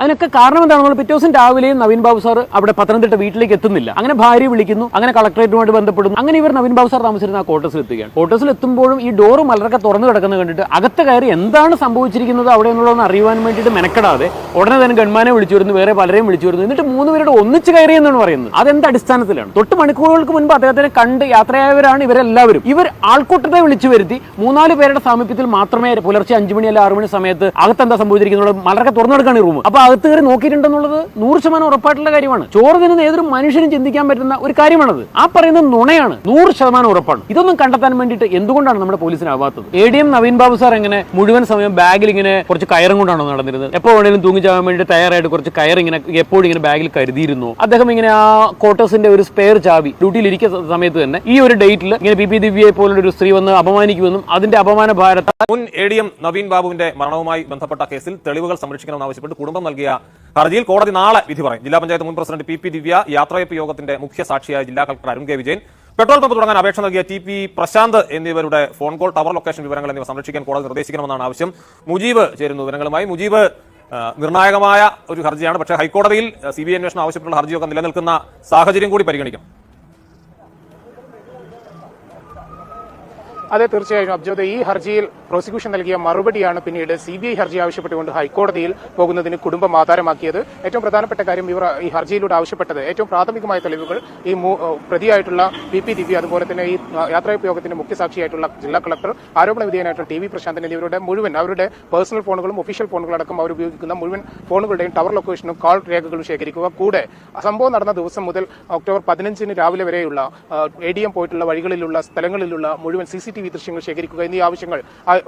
അതിനൊക്കെ കാരണം എന്താണ്? നമ്മൾ പിറ്റേ ദിവസം രാവിലെയും നവീൻ ബാബു സാർ അവിടെ പത്തനംതിട്ട വീട്ടിലേക്ക് എത്തുന്നില്ല. അങ്ങനെ ഭാര്യ വിളിക്കുന്നു അങ്ങനെ കളക്ടറേറ്റുമായിട്ട് ബന്ധപ്പെടുന്നു. അങ്ങനെ ഇവർ നവീൻ ബാബു സാർ താമസിച്ചിരുന്ന ആ ക്വാർട്ടേഴ്സിൽ എത്തുകയാണ് ക്വാർട്ടേഴ്സിൽ എത്തുമ്പോഴും ഈ ഡോറ് മലരൊക്കെ തുറന്നു കിടക്കുന്നത് കണ്ടിട്ട് അകത്ത് കയറി എന്താണ് സംഭവിച്ചിരിക്കുന്നത് അവിടെ എന്നുള്ളതെന്ന് അറിയുവാൻ വേണ്ടിയിട്ട് മെനക്കെടാതെ ഉടനെ തന്നെ ഗൺമാനെ വിളിച്ചു വരുന്നു വേറെ പലരെയും വിളിച്ചു വരുന്നു എന്നിട്ട് മൂന്ന് പേരുടെ ഒന്നിച്ച് കയറി എന്നാണ് പറയുന്നത്. അതെന്ത് അടിസ്ഥാനത്തിലാണ്? തൊട്ട് മണിക്കൂറുകൾക്ക് മുൻപ് അദ്ദേഹത്തിനെ കണ്ട് യാത്രയായവരാണ് ഇവരെല്ലാവരും. ഇവർ ആൾക്കൂട്ടത്തെ വിളിച്ചു വരുത്തി മൂന്നാൽ പേരുടെ സാമീപ്യത്തിൽ മാത്രമേ പുലർച്ചെ അഞ്ചു മണി അല്ല ആറു മണി സമയത്ത് അകത്ത് എന്താ സംഭവിച്ചിരിക്കുന്നത്? മലരൊക്കെ തുറന്നു ഈ റൂം. അപ്പൊ അകത്ത് കയറി നോക്കിയിട്ടുണ്ടെന്നുള്ളത് നൂറ് ശതമാനം ഉറപ്പായിട്ടുള്ള കാര്യമാണ്. ചോറ് തിന്നുന്ന ഏതൊരു മനുഷ്യനും ചിന്തിക്കാൻ പറ്റുന്ന ഒരു കാര്യമാണത്. ആ പറയുന്നത് നുണയാണ് നൂറ് ശതമാനം ഉറപ്പാണ്. ഇതൊന്നും കണ്ടെത്താൻ വേണ്ടിയിട്ട് എന്തുകൊണ്ടാണ് നമ്മുടെ പോലീസിനാവാത്തത് A D M Naveen Babu sir എങ്ങനെ മുഴുവൻ സമയം ബാഗിൽ ഇങ്ങനെ കുറച്ച് കയറും കൊണ്ടാണോ നടന്നിരുന്നത്? എപ്പോൾ വേണേലും തൂങ്ങിച്ചാവാൻ വേണ്ടി തയ്യാറായിട്ട് കുറച്ച് കയർ ഇങ്ങനെ എപ്പോഴും ഇങ്ങനെ ബാഗിൽ കരുതിയിരുന്നു. അദ്ദേഹം ഇങ്ങനെ ആ ക്വാർട്ടേഴ്സിന്റെ ഒരു സ്പെയർ ചാവി ഡ്യൂട്ടിയിൽ ഇരിക്കുന്ന സമയത്ത് തന്നെ ഈ ഒരു ഡേറ്റിൽ ഇങ്ങനെ പി പി ദിവ്യയെ പോലുള്ള ഒരു സ്ത്രീ വന്ന് അപമാനിക്കുമെന്നും അതിന്റെ അപമാന ഭാരത മുൻ എ ഡി എം നവീൻ ബാബുവിന്റെ മരണവുമായി ബന്ധപ്പെട്ട കേസിൽ തെളിവുകൾ സംരക്ഷിക്കണമെന്ന് ആവശ്യപ്പെട്ട് കുടുംബം നൽകിയ ഹർജിയിൽ കോടതി നാളെ വിധി പറയും. ജില്ലാ പഞ്ചായത്ത് മുൻ പ്രസിഡന്റ് പി പി ദിവ്യ യാത്രയപ്പ് യോഗത്തിന്റെ മുഖ്യ സാക്ഷിയായ ജില്ലാ collector Arun K Vijayan petrol pump തുടങ്ങാൻ അപേക്ഷ നൽകിയ ടി പി പ്രശാന്ത് എന്നിവരുടെ ഫോൺ കോൾ ടവർ ലൊക്കേഷൻ വിവരങ്ങൾ എന്നിവ സംരക്ഷിക്കാൻ കോടതി നിർദ്ദേശിക്കണമെന്നാണ് ആവശ്യം. മുജീബ് ചേരുന്നു വിവരങ്ങളുമായി. മുജീബ് നിർണായകമായ ഒരു ഹർജിയാണ്. പക്ഷേ ഹൈക്കോടതിയിൽ സി ബി ഐ അന്വേഷണം ആവശ്യപ്പെട്ടുള്ള ഹർജിയൊക്കെ നിലനിൽക്കുന്ന സാഹചര്യം കൂടി പരിഗണിക്കും. അതെ തീർച്ചയായും. അബ്ജോദ് ഈ ഹർജിയിൽ പ്രോസിക്യൂഷൻ നൽകിയ മറുപടിയാണ് പിന്നീട് സി ബി ഐ ഹർജി ആവശ്യപ്പെട്ടുകൊണ്ട് ഹൈക്കോടതിയിൽ പോകുന്നതിന് കുടുംബം ആധാരമാക്കിയത്. ഏറ്റവും പ്രധാനപ്പെട്ട കാര്യം ഇവർ ഈ ഹർജിയിലൂടെ ആവശ്യപ്പെട്ടത്. ഏറ്റവും പ്രാഥമികമായ തെളിവുകൾ ഈ പ്രതിയായിട്ടുള്ള പി പി ദിവ്യ അതുപോലെ തന്നെ ഈ യാത്രാപയോഗത്തിന്റെ മുഖ്യസാക്ഷിയായിട്ടുള്ള ജില്ലാ കളക്ടർ ആരോപണ വിധേയനായിട്ടുള്ള ടി വി പ്രശാന്തൻ എന്നിവരുടെ മുഴുവൻ അവരുടെ പേഴ്സണൽ ഫോണുകളും ഒഫീഷ്യൽ ഫോണുകളടക്കം അവർ ഉപയോഗിക്കുന്ന മുഴുവൻ ഫോണുകളുടെയും ടവർ ലൊക്കേഷനും കോൾ രേഖകളും ശേഖരിക്കുക. കൂടെ സംഭവം നടന്ന ദിവസം മുതൽ ഒക്ടോബർ പതിനഞ്ചിന് രാവിലെ വരെയുള്ള എ ഡി എം പോയിട്ടുള്ള വഴികളിലുള്ള സ്ഥലങ്ങളിലുള്ള മുഴുവൻ സി സി ടി വി ദൃശ്യങ്ങൾ ശേഖരിക്കുക എന്നീ ആവശ്യങ്ങൾ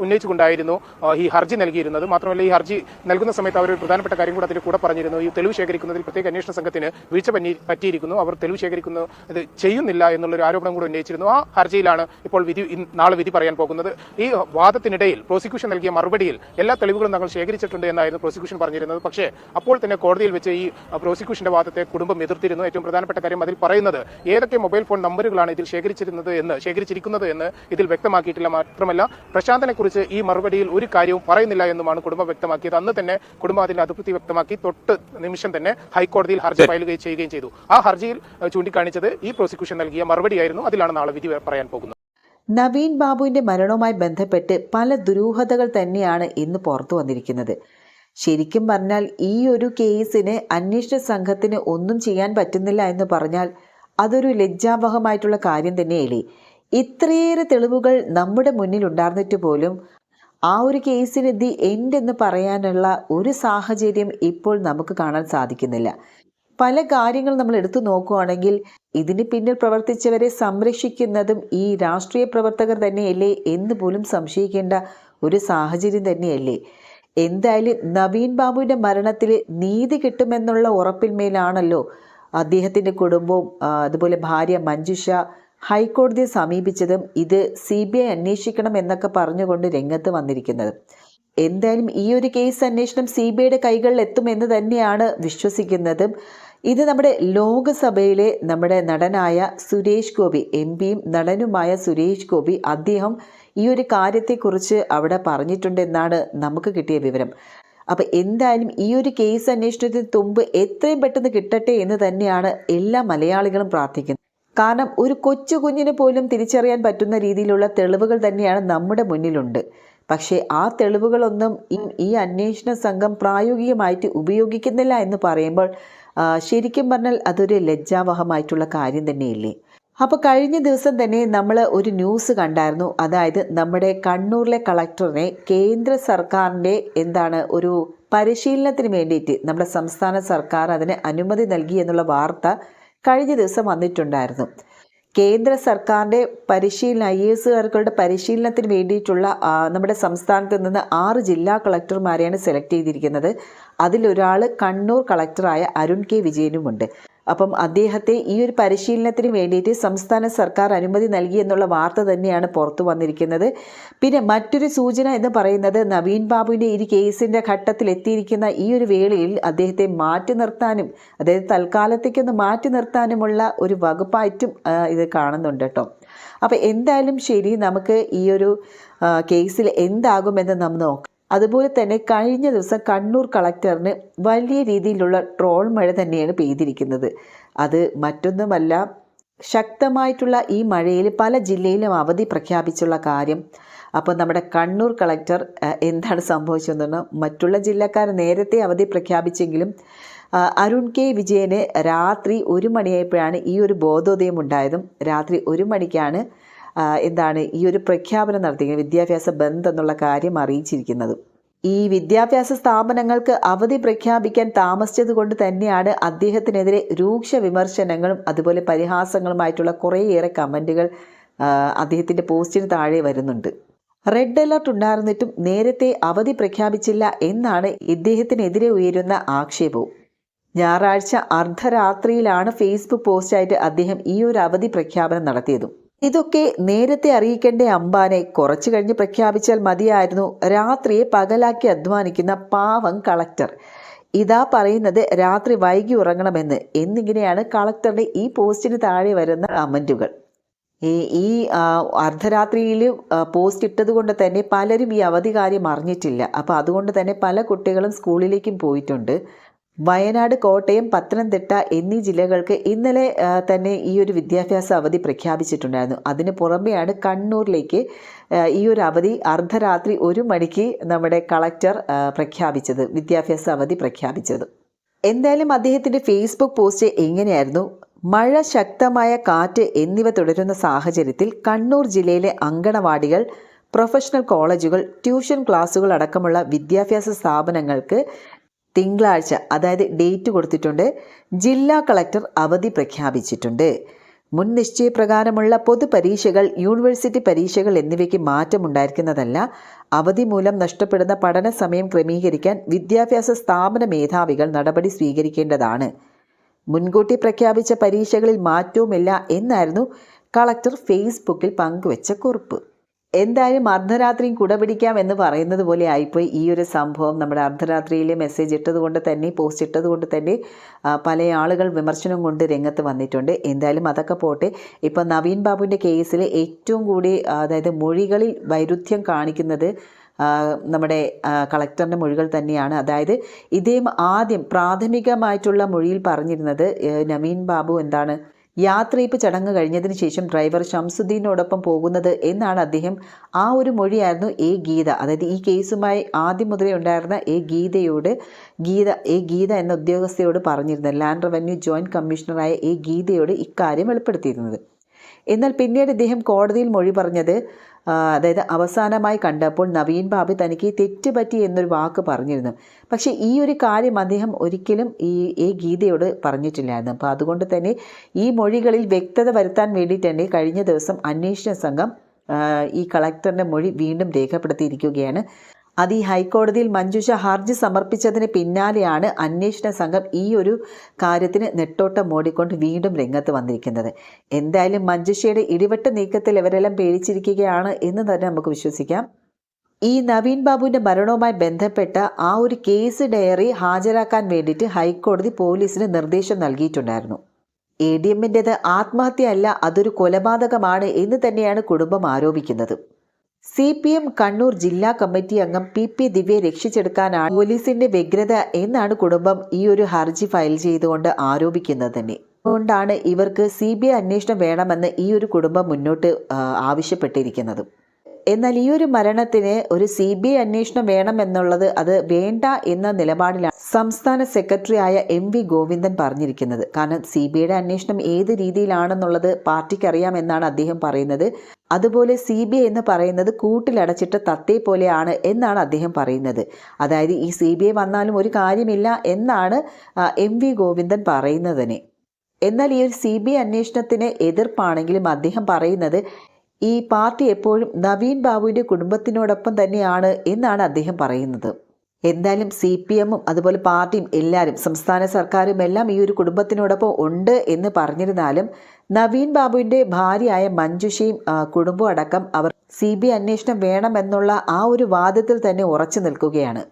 ഉന്നയിച്ചുകൊണ്ടായിരുന്നു ഈ ഹർജി നൽകിയിരുന്നത്. മാത്രമല്ല ഈ ഹർജി നൽകുന്ന സമയത്ത് അവർ പ്രധാനപ്പെട്ട കാര്യം കൂടെ അതിൽ കൂടെ പറഞ്ഞിരുന്നു. ഈ തെളിവ് ശേഖരിക്കുന്നതിൽ പ്രത്യേക അന്വേഷണ സംഘത്തിന് വീഴ്ച പറ്റിയിരിക്കുന്നു. അവർ തെളിവ് ശേഖരിക്കുന്നത് ചെയ്യുന്നില്ല എന്നുള്ളൊരു ആരോപണം കൂടെ ഉന്നയിച്ചിരുന്നു. ആ ഹർജിയിലാണ് ഇപ്പോൾ വിധി നാളെ വിധി പറയാൻ പോകുന്നത്. ഈ വാദത്തിനിടയിൽ പ്രോസിക്യൂഷൻ നൽകിയ മറുപടിയിൽ എല്ലാ തെളിവുകളും ഞങ്ങൾ ശേഖരിച്ചിട്ടുണ്ട് എന്നായിരുന്നു പ്രോസിക്യൂഷൻ പറഞ്ഞിരുന്നത്. പക്ഷേ അപ്പോൾ തന്നെ കോടതിയിൽ വെച്ച് ഈ പ്രോസിക്യൂഷന്റെ വാദത്തെ കുടുംബം എതിർത്തിരുന്നു. ഏറ്റവും പ്രധാനപ്പെട്ട കാര്യം അതിൽ പറയുന്നത് ഏതൊക്കെ മൊബൈൽ ഫോൺ നമ്പറുകളാണ് ഇതിൽ ശേഖരിച്ചിരുന്നത് എന്ന് ശേഖരിച്ചിരിക്കുന്നത് എന്ന് ഇതിൽ വ്യക്തമാക്കിയിട്ടില്ല. മാത്രമല്ല പ്രശാന്തനെ കുറിച്ച് ഈ മറുപടിയിൽ ഒരു കാര്യവും പറയുന്നില്ല എന്നുമാണ് കുടുംബം വ്യക്തമാക്കിയത്. അന്ന് തന്നെ കുടുംബം അതിന്റെ അതൃപ്തി വ്യക്തമാക്കി തൊട്ട് നിമിഷം തന്നെ ഹൈക്കോടതിയിൽ ഹർജി ഫയൽ ചെയ്യുകയും ചെയ്തു. ആ ഹർജിയിൽ ചൂണ്ടിക്കാണിച്ചത് ഈ പ്രോസിക്യൂഷൻ നൽകിയ മറുപടിയായിരുന്നു. അതിലാണ് നാളെ വിധി പറയാൻ പോകുന്നത്. നവീൻ ബാബുവിന്റെ മരണവുമായി ബന്ധപ്പെട്ട് പല ദുരൂഹതകൾ തന്നെയാണ് ഇന്ന് പുറത്തു വന്നിരിക്കുന്നത്. ശരിക്കും പറഞ്ഞാൽ ഈ ഒരു കേസിന് അന്വേഷണ സംഘത്തിന് ഒന്നും ചെയ്യാൻ പറ്റുന്നില്ല എന്ന് പറഞ്ഞാൽ അതൊരു ലജ്ജാവഹമായിട്ടുള്ള കാര്യം തന്നെയല്ലേ? ഇത്രയേറെ തെളിവുകൾ നമ്മുടെ മുന്നിൽ ഉണ്ടായിരുന്നിട്ട് പോലും ആ ഒരു കേസിന് ദി എൻഡ് എന്ന് പറയാനുള്ള ഒരു സാഹചര്യം ഇപ്പോൾ നമുക്ക് കാണാൻ സാധിക്കുന്നില്ല. പല കാര്യങ്ങൾ നമ്മൾ എടുത്തു നോക്കുകയാണെങ്കിൽ ഇതിന് പിന്നിൽ പ്രവർത്തിച്ചവരെ സംരക്ഷിക്കുന്നതും ഈ രാഷ്ട്രീയ പ്രവർത്തകർ തന്നെയല്ലേ എന്ന് പോലും സംശയിക്കേണ്ട ഒരു സാഹചര്യം തന്നെയല്ലേ? എന്തായാലും നവീൻ ബാബുവിന്റെ മരണത്തിൽ നീതി കിട്ടുമെന്നുള്ള ഉറപ്പിന്മേലാണല്ലോ അദ്ദേഹത്തിന്റെ കുടുംബവും അതുപോലെ ഭാര്യ മഞ്ജുഷ ഹൈക്കോടതിയെ സമീപിച്ചതും ഇത് സി ബി ഐ അന്വേഷിക്കണം എന്നൊക്കെ പറഞ്ഞുകൊണ്ട് രംഗത്ത് വന്നിരിക്കുന്നത്. എന്തായാലും ഈ ഒരു കേസ് അന്വേഷണം സി ബി ഐയുടെ കൈകളിൽ എത്തുമെന്ന് തന്നെയാണ് വിശ്വസിക്കുന്നതും. ഇത് നമ്മുടെ ലോകസഭയിലെ നമ്മുടെ നടനായ സുരേഷ് ഗോപി എം പിയും നടനുമായ സുരേഷ് ഗോപി അദ്ദേഹം ഈ ഒരു കാര്യത്തെക്കുറിച്ച് അവിടെ പറഞ്ഞിട്ടുണ്ടെന്നാണ് നമുക്ക് കിട്ടിയ വിവരം. അപ്പോൾ എന്തായാലും ഈ ഒരു കേസ് അന്വേഷണത്തിന് തുമ്പ് എത്രയും പെട്ടെന്ന് കിട്ടട്ടെ എന്ന് തന്നെയാണ് എല്ലാ മലയാളികളും പ്രാർത്ഥിക്കുന്നത്. കാരണം ഒരു കൊച്ചു കുഞ്ഞിന് പോലും തിരിച്ചറിയാൻ പറ്റുന്ന രീതിയിലുള്ള തെളിവുകൾ തന്നെയാണ് നമ്മുടെ മുന്നിലുണ്ട്. പക്ഷേ ആ തെളിവുകളൊന്നും ഈ- അന്വേഷണ സംഘം പ്രായോഗികമായിട്ട് ഉപയോഗിക്കുന്നില്ല എന്ന് പറയുമ്പോൾ ശരിക്കും പറഞ്ഞാൽ അതൊരു ലജ്ജാവഹമായിട്ടുള്ള കാര്യം തന്നെയില്ലേ? അപ്പോൾ കഴിഞ്ഞ ദിവസം തന്നെ നമ്മൾ ഒരു ന്യൂസ് കണ്ടായിരുന്നു. അതായത് നമ്മുടെ കണ്ണൂരിലെ കളക്ടറിനെ കേന്ദ്ര സർക്കാരിന്റെ എന്താണ് ഒരു പരിശീലനത്തിന് വേണ്ടിയിട്ട് നമ്മുടെ സംസ്ഥാന സർക്കാർ അതിന് അനുമതി നൽകി എന്നുള്ള വാർത്ത കഴിഞ്ഞ ദിവസം വന്നിട്ടുണ്ടായിരുന്നു. കേന്ദ്ര സർക്കാരിന്റെ പരിശീലന ഐ എസുകാർക്കുടെ പരിശീലനത്തിന് വേണ്ടിയിട്ടുള്ള നമ്മുടെ സംസ്ഥാനത്ത് നിന്ന് ആറ് ജില്ലാ കളക്ടർമാരെയാണ് സെലക്ട് ചെയ്തിരിക്കുന്നത്. അതിലൊരാൾ കണ്ണൂർ കളക്ടറായ അരുൺ കെ വിജയനുമുണ്ട്. അപ്പം അദ്ദേഹത്തെ ഈ ഒരു പരിശീലനത്തിന് വേണ്ടിയിട്ട് സംസ്ഥാന സർക്കാർ അനുമതി നൽകി എന്നുള്ള വാർത്ത തന്നെയാണ് പുറത്തു വന്നിരിക്കുന്നത്. പിന്നെ മറ്റൊരു സൂചന എന്ന് പറയുന്നത് നവീൻ ബാബുവിന്റെ ഈ കേസിന്റെ ഘട്ടത്തിൽ എത്തിയിരിക്കുന്ന ഈ ഒരു വേളയിൽ അദ്ദേഹത്തെ മാറ്റി നിർത്താനും അതായത് തൽക്കാലത്തേക്കൊന്ന് മാറ്റി നിർത്താനുമുള്ള ഒരു വകുപ്പായിട്ടും ഇത് കാണുന്നുണ്ട് കേട്ടോ. അപ്പോൾ എന്തായാലും ശരി നമുക്ക് ഈ ഒരു കേസിൽ എന്താകുമെന്ന് നമ്മൾ നോക്കാം. അതുപോലെ തന്നെ കഴിഞ്ഞ ദിവസം കണ്ണൂർ കളക്ടറിന് വലിയ രീതിയിലുള്ള ട്രോൾ മഴ തന്നെയാണ് പെയ്തിരിക്കുന്നത്. അത് മറ്റൊന്നുമല്ല ശക്തമായിട്ടുള്ള ഈ മഴയിൽ പല ജില്ലയിലും അവധി പ്രഖ്യാപിച്ചുള്ള കാര്യം. അപ്പോൾ നമ്മുടെ കണ്ണൂർ കളക്ടർ എന്താണ് സംഭവിച്ചതെന്ന് പറഞ്ഞാൽ മറ്റുള്ള ജില്ലക്കാർ നേരത്തെ അവധി പ്രഖ്യാപിച്ചെങ്കിലും അരുൺ കെ വിജയന് രാത്രി ഒരു മണിയായപ്പോഴാണ് ഈ ഒരു ബോധോദയം ഉണ്ടായതും. രാത്രി ഒരു മണിക്കാണ് എന്താണ് ഈ ഒരു പ്രഖ്യാപനം നടത്തിയത് വിദ്യാഭ്യാസ ബന്ദ് എന്നുള്ള കാര്യം അറിയിച്ചിരിക്കുന്നത്. ഈ വിദ്യാഭ്യാസ സ്ഥാപനങ്ങൾക്ക് അവധി പ്രഖ്യാപിക്കാൻ താമസിച്ചത് കൊണ്ട് തന്നെയാണ് അദ്ദേഹത്തിനെതിരെ രൂക്ഷ വിമർശനങ്ങളും അതുപോലെ പരിഹാസങ്ങളുമായിട്ടുള്ള കുറേയേറെ കമന്റുകൾ അദ്ദേഹത്തിന്റെ പോസ്റ്റിന് താഴെ വരുന്നുണ്ട്. റെഡ് അലർട്ട് ഉണ്ടായിരുന്നിട്ടും നേരത്തെ അവധി പ്രഖ്യാപിച്ചില്ല എന്നാണ് ഇദ്ദേഹത്തിനെതിരെ ഉയരുന്ന ആക്ഷേപവും. ഞായറാഴ്ച അർദ്ധരാത്രിയിലാണ് ഫേസ്ബുക്ക് പോസ്റ്റായിട്ട് അദ്ദേഹം ഈ ഒരു അവധി പ്രഖ്യാപനം നടത്തിയതും. ഇതൊക്കെ നേരത്തെ അറിയിക്കേണ്ട അംബാനെ കുറച്ചു കഴിഞ്ഞ് പ്രഖ്യാപിച്ചാൽ മതിയായിരുന്നു. രാത്രിയെ പകലാക്കി അധ്വാനിക്കുന്ന പാവം കളക്ടർ. ഇതാ പറയുന്നത് രാത്രി വൈകി ഉറങ്ങണമെന്ന്. എന്നിങ്ങനെയാണ് കളക്ടറുടെ ഈ പോസ്റ്റിന് താഴെ വരുന്ന കമന്റുകൾ ഈ അർദ്ധരാത്രിയിൽ പോസ്റ്റ് ഇട്ടത് കൊണ്ട് തന്നെ പലരും ഈ അവധി കാര്യം അറിഞ്ഞിട്ടില്ല. അപ്പോൾ അതുകൊണ്ട് തന്നെ പല കുട്ടികളും സ്കൂളിലേക്കും പോയിട്ടുണ്ട്. വയനാട് കോട്ടയം പത്തനംതിട്ട എന്നീ ജില്ലകൾക്ക് ഇന്നലെ തന്നെ ഈ ഒരു വിദ്യാഭ്യാസ അവധി പ്രഖ്യാപിച്ചിട്ടുണ്ടായിരുന്നു. അതിന് പുറമെയാണ് കണ്ണൂരിലേക്ക് ഈ ഒരു അവധി അർദ്ധരാത്രി ഒരു മണിക്ക് നമ്മുടെ കളക്ടർ പ്രഖ്യാപിച്ചത് വിദ്യാഭ്യാസ അവധി പ്രഖ്യാപിച്ചത്. എന്തായാലും അദ്ദേഹത്തിന്റെ ഫേസ്ബുക്ക് പോസ്റ്റ് എങ്ങനെയായിരുന്നു? മഴ ശക്തമായ കാറ്റ് എന്നിവ തുടരുന്ന സാഹചര്യത്തിൽ കണ്ണൂർ ജില്ലയിലെ അങ്കണവാടികൾ പ്രൊഫഷണൽ കോളേജുകൾ ട്യൂഷൻ ക്ലാസുകൾ അടക്കമുള്ള വിദ്യാഭ്യാസ സ്ഥാപനങ്ങൾക്ക് തിങ്കളാഴ്ച അതായത് ഡേറ്റ് കൊടുത്തിട്ടുണ്ട് ജില്ലാ കളക്ടർ അവധി പ്രഖ്യാപിച്ചിട്ടുണ്ട്. മുൻ നിശ്ചയപ്രകാരമുള്ള പൊതുപരീക്ഷകൾ യൂണിവേഴ്സിറ്റി പരീക്ഷകൾ എന്നിവയ്ക്ക് മാറ്റമുണ്ടായിരിക്കുന്നതല്ല അവധി മൂലം നഷ്ടപ്പെടുന്ന പഠന സമയം ക്രമീകരിക്കാൻ വിദ്യാഭ്യാസ സ്ഥാപന മേധാവികൾ നടപടി സ്വീകരിക്കേണ്ടതാണ്. മുൻകൂട്ടി പ്രഖ്യാപിച്ച പരീക്ഷകളിൽ മാറ്റവുമില്ല എന്നായിരുന്നു കളക്ടർ ഫേസ്ബുക്കിൽ പങ്കുവച്ച കുറിപ്പ്. എന്തായാലും അർദ്ധരാത്രിയും കുട പിടിക്കാം എന്ന് പറയുന്നത് പോലെ ആയിപ്പോയി ഈ ഒരു സംഭവം. നമ്മുടെ അർദ്ധരാത്രിയിൽ മെസ്സേജ് ഇട്ടത് കൊണ്ട് തന്നെ പോസ്റ്റ് ഇട്ടത് കൊണ്ട് തന്നെ പല ആളുകൾ വിമർശനം കൊണ്ട് രംഗത്ത് വന്നിട്ടുണ്ട്. എന്തായാലും അതൊക്കെ പോട്ടെ. ഇപ്പം നവീൻ ബാബുവിന്റെ കേസിൽ ഏറ്റവും കൂടി അതായത് മൊഴികളിൽ വൈരുദ്ധ്യം കാണിക്കുന്നത് നമ്മുടെ കളക്ടറിന്റെ മൊഴികൾ തന്നെയാണ്. അതായത് ഇദ്ദേഹം ആദ്യം പ്രാഥമികമായിട്ടുള്ള മൊഴിയിൽ പറഞ്ഞിരുന്നത് നവീൻ ബാബു എന്താണ്? യാത്രയിപ്പ് ചടങ്ങ് കഴിഞ്ഞതിന് ശേഷം ഡ്രൈവർ ഷംസുദ്ദീനോടൊപ്പം പോകുന്നത് എന്നാണ് അദ്ദേഹം ആ ഒരു മൊഴിയായിരുന്നു എ ഗീത. അതായത് ഈ കേസുമായി ആദ്യം മുതലേ ഉണ്ടായിരുന്ന എ ഗീതയോട് ഗീത എ ഗീത എന്ന ഉദ്യോഗസ്ഥയോട് പറഞ്ഞിരുന്നത് ലാൻഡ് റവന്യൂ ജോയിന്റ് കമ്മീഷണറായ എ ഗീതയോട് ഇക്കാര്യം വെളിപ്പെടുത്തിയിരുന്നത്. എന്നാൽ പിന്നീട് ഇദ്ദേഹം കോടതിയിൽ മൊഴി പറഞ്ഞത് അതായത് അവസാനമായി കണ്ടപ്പോൾ നവീൻ ബാബു തനിക്ക് തെറ്റുപറ്റി എന്നൊരു വാക്ക് പറഞ്ഞിരുന്നു. പക്ഷേ ഈ ഒരു കാര്യം അദ്ദേഹം ഒരിക്കലും ഈ ഈ ഗീതയോട് പറഞ്ഞിട്ടില്ലായിരുന്നു. അപ്പോൾ അതുകൊണ്ട് തന്നെ ഈ മൊഴികളിൽ വ്യക്തത വരുത്താൻ വേണ്ടിയിട്ട് തന്നെ കഴിഞ്ഞ ദിവസം അന്വേഷണ സംഘം ഈ കളക്ടറിന്റെ മൊഴി വീണ്ടും രേഖപ്പെടുത്തിയിരിക്കുകയാണ്. അത് ഈ ഹൈക്കോടതിയിൽ മഞ്ജുഷ ഹർജി സമർപ്പിച്ചതിന് പിന്നാലെയാണ് അന്വേഷണ സംഘം ഈ ഒരു കാര്യത്തിന് നെട്ടോട്ടം മോടിക്കൊണ്ട് വീണ്ടും രംഗത്ത് വന്നിരിക്കുന്നത്. എന്തായാലും മഞ്ജുഷയുടെ ഇടിവെട്ട് നീക്കത്തിൽ ഇവരെല്ലാം പേടിച്ചിരിക്കുകയാണ് എന്ന് തന്നെ നമുക്ക് വിശ്വസിക്കാം. ഈ നവീൻ ബാബുവിന്റെ മരണവുമായി ബന്ധപ്പെട്ട ആ ഒരു കേസ് ഡയറി ഹാജരാക്കാൻ വേണ്ടിയിട്ട് ഹൈക്കോടതി പോലീസിന് നിർദ്ദേശം നൽകിയിട്ടുണ്ടായിരുന്നു. എ ഡി എമ്മിന്റെത് ആത്മഹത്യയല്ല അതൊരു കൊലപാതകമാണ് എന്ന് തന്നെയാണ് കുടുംബം ആരോപിക്കുന്നത്. സി പി എം കണ്ണൂർ ജില്ലാ കമ്മിറ്റി അംഗം പി പി ദിവ്യയെ രക്ഷിച്ചെടുക്കാനാണ് പോലീസിന്റെ വ്യഗ്രത എന്നാണ് കുടുംബം ഈ ഒരു ഹർജി ഫയൽ ചെയ്തുകൊണ്ട് ആരോപിക്കുന്നത് തന്നെ അതുകൊണ്ടാണ് ഇവർക്ക് സി ബി ഐ അന്വേഷണം വേണമെന്ന് ഈ ഒരു കുടുംബം മുന്നോട്ട് ആവശ്യപ്പെട്ടിരിക്കുന്നത്. എന്നാൽ ഈ ഒരു മരണത്തിന് ഒരു സി ബി ഐ അന്വേഷണം വേണമെന്നുള്ളത് അത് വേണ്ട എന്ന നിലപാടിലാണ് സംസ്ഥാന സെക്രട്ടറി ആയ എം വി ഗോവിന്ദൻ പറഞ്ഞിരിക്കുന്നത്. കാരണം സി ബി ഐയുടെ അന്വേഷണം ഏത് രീതിയിലാണെന്നുള്ളത് പാർട്ടിക്ക് അറിയാമെന്നാണ് അദ്ദേഹം പറയുന്നത്. അതുപോലെ സി ബി ഐ എന്ന് പറയുന്നത് കൂട്ടിലടച്ചിട്ട് തത്തേ പോലെയാണ് എന്നാണ് അദ്ദേഹം പറയുന്നത്. അതായത് ഈ സി ബി ഐ വന്നാലും ഒരു കാര്യമില്ല എന്നാണ് എം വി ഗോവിന്ദൻ പറയുന്നത് എന്നാൽ ഈ ഒരു സി ബി ഐ അന്വേഷണത്തിന് എതിർപ്പാണെങ്കിലും അദ്ദേഹം പറയുന്നത് ഈ പാർട്ടി എപ്പോഴും നവീൻ ബാബുവിന്റെ കുടുംബത്തിനോടൊപ്പം തന്നെയാണ് എന്നാണ് അദ്ദേഹം പറയുന്നത്. എന്തായാലും സി പി എമ്മും അതുപോലെ പാർട്ടിയും എല്ലാവരും സംസ്ഥാന സർക്കാരും എല്ലാം ഈ ഒരു കുടുംബത്തിനോടൊപ്പം ഉണ്ട് എന്ന് പറഞ്ഞിരുന്നാലും നവീൻ ബാബുവിന്റെ ഭാര്യയായ മഞ്ജുഷയും കുടുംബവും അടക്കം അവർ സി ബി അന്വേഷണം വേണമെന്നുള്ള ആ ഒരു വാദത്തിൽ തന്നെ ഉറച്ചു നിൽക്കുകയാണ്.